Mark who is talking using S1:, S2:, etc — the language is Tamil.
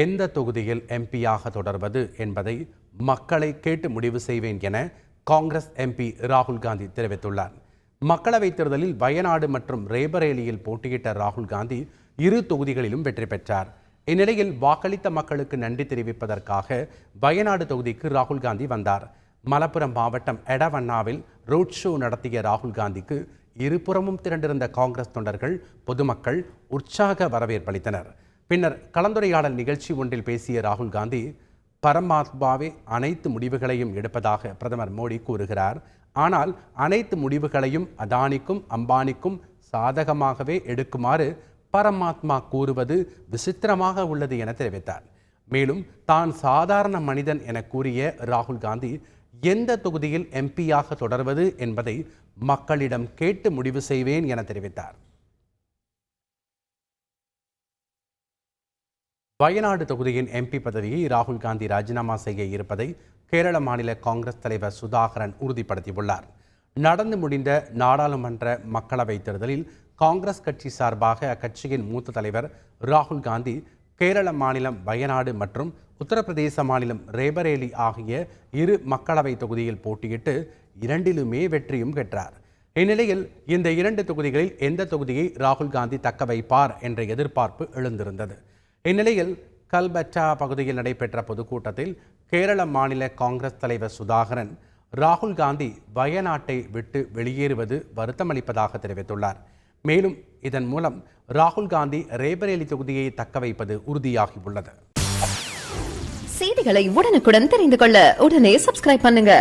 S1: எந்த தொகுதியில் எம்பியாக தொடர்வது என்பதை மக்களை கேட்டு முடிவு செய்வேன் என காங்கிரஸ் எம்பி ராகுல் காந்தி தெரிவித்துள்ளார். மக்களவைத் தேர்தலில் வயநாடு மற்றும் ரேபரேலியில் போட்டியிட்ட ராகுல் காந்தி இரு தொகுதிகளிலும் வெற்றி பெற்றார். இந்நிலையில் வாக்களித்த மக்களுக்கு நன்றி தெரிவிப்பதற்காக வயநாடு தொகுதிக்கு ராகுல் காந்தி வந்தார். மலப்புரம் மாவட்டம் எடவண்ணாவில் ரோட் ஷோ நடத்திய ராகுல் காந்திக்கு இருபுறமும் திரண்டிருந்த காங்கிரஸ் தொண்டர்கள் பொதுமக்கள் உற்சாக வரவேற்பளித்தனர் பின்னர் கலந்துரையாடல் நிகழ்ச்சி ஒன்றில் பேசிய ராகுல் காந்தி பரமாத்மாவே அனைத்து முடிவுகளையும் எடுப்பதாக பிரதமர் மோடி கூறுகிறார். ஆனால் அனைத்து முடிவுகளையும் அதானிக்கும் அம்பானிக்கும் சாதகமாகவே எடுக்குமாறு பரமாத்மா கூறுவது விசித்திரமாக உள்ளது என தெரிவித்தார். மேலும் தான் சாதாரண மனிதன் என கூறிய ராகுல் காந்தி எந்த தொகுதியில் எம்பியாக தொடர்வது என்பதை மக்களிடம் கேட்டு முடிவு செய்வேன் என தெரிவித்தார். வயநாடு தொகுதியின் எம்பி பதவியை ராகுல் காந்தி ராஜினாமா செய்ய இருப்பதை கேரள மாநில காங்கிரஸ் தலைவர் சுதாகரன் உறுதிப்படுத்தியுள்ளார். நடந்து முடிந்த நாடாளுமன்ற மக்களவைத் தேர்தலில் காங்கிரஸ் கட்சி சார்பாக அக்கட்சியின் மூத்த தலைவர் ராகுல் காந்தி கேரள மாநிலம் வயநாடு மற்றும் உத்தரப்பிரதேச மாநிலம் ரேபரேலி ஆகிய இரு மக்களவை தொகுதியில் போட்டியிட்டு இரண்டிலுமே வெற்றியும் பெற்றார். இந்நிலையில் இந்த இரண்டு தொகுதிகளில் எந்த தொகுதியை ராகுல் காந்தி தக்க வைப்பார் என்ற எதிர்பார்ப்பு எழுந்திருந்தது. இந்நிலையில் கல்பற்றா பகுதியில் நடைபெற்ற பொதுக்கூட்டத்தில் கேரள மாநில காங்கிரஸ் தலைவர் சுதாகரன் ராகுல் காந்தி வயநாட்டை விட்டு வெளியேறுவது வருத்தமளிப்பதாக தெரிவித்துள்ளார். மேலும் இதன் மூலம் ராகுல் காந்தி ரேபரேலி தொகுதியை தக்க வைப்பது உறுதியாகியுள்ளது.
S2: செய்திகளை உடனுக்குடன் தெரிந்து கொள்ள உடனே சப்ஸ்கிரைப் பண்ணுங்க.